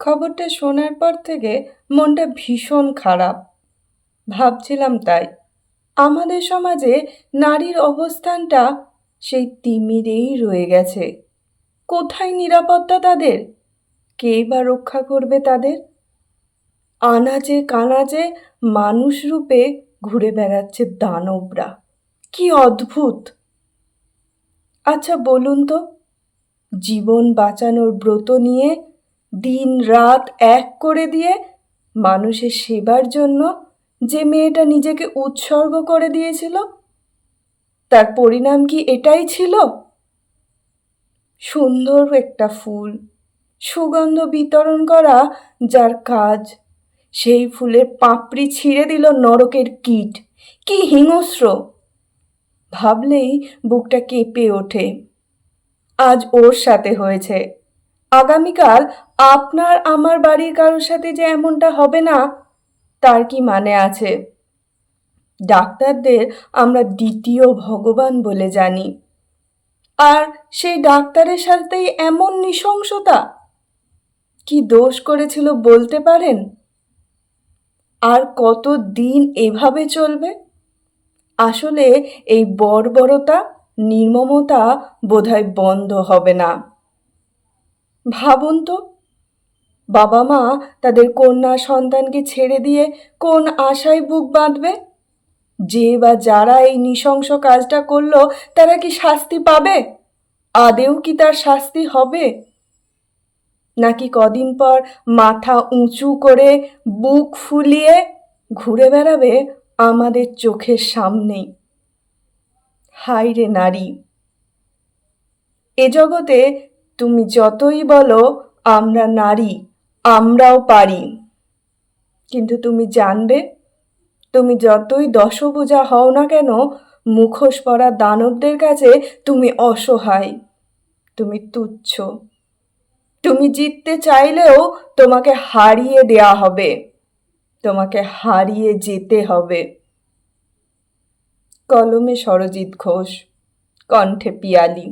খবরটা শোনার পর থেকে মনটা ভীষণ খারাপ। ভাবছিলাম তাই। আমাদের সমাজে নারীর অবস্থানটা সেই তিমিরেই রয়ে গেছে। কোথায় নিরাপত্তা তাদের? কেই বা রক্ষা করবে তাদের? আনাচে কানাচে মানুষ রূপে ঘুরে বেড়াচ্ছে দানবরা। কি অদ্ভুত! আচ্ছা বলুন তো, জীবন বাঁচানোর ব্রত নিয়ে দিন রাত এক করে দিয়ে মানুষের সেবার জন্য যে মেয়েটা নিজেকে উৎসর্গ করে দিয়েছিল, তার পরিণাম কি এটাই ছিল? সুন্দর একটা ফুল, সুগন্ধ বিতরণ করা যার কাজ, সেই ফুলের পাপড়ি ছিঁড়ে দিল নরকের কীট। কি হিংস্র! ভাবলেই বুকটা কেঁপে ওঠে। আজ ওর সাথে হয়েছে। আগামীকাল আপনার আমার বাড়ির কারোর সাথে যে এমনটা হবে না, তার কি মানে আছে? ডাক্তারদের আমরা দ্বিতীয় ভগবান বলে জানি। আর সেই ডাক্তারের সাথেই এমন নৃশংসতা? কি দোষ করেছিল বলতে পারেন? আর কত দিন এভাবে চলবে? আসলে এই বর্বরতা, নির্মমতা বোধহয় বন্ধ হবে না। ভাবুন তো। বাবা মা তাদের কন্যা সন্তানকে ছেড়ে দিয়ে কোন আশায় বুক বাঁধবে? যে বা যারা এই নৃশংস কাজটা করল, তারা কি শাস্তি পাবে? আদেও কি তার শাস্তি হবে? নাকি কদিন পর মাথা উঁচু করে বুক ফুলিয়ে ঘুরে বেড়াবে আমাদের চোখের সামনেই? হায় রে নারী! এ জগতে তুমি যতই বলো, আমরা নারী, আমরাও পারি। কিন্তু তুমি জানবে, তুমি যতই দশভুজা হও না কেন, মুখোশ পরা দানবদের কাছে তুমি অসহায়, তুমি তুচ্ছ। তুমি জিততে চাইলেও তোমাকে হারিয়ে দেয়া হবে, তোমাকে হারিয়ে যেতে হবে। কলমে সরজিৎ ঘোষ, কণ্ঠে পিয়ালি।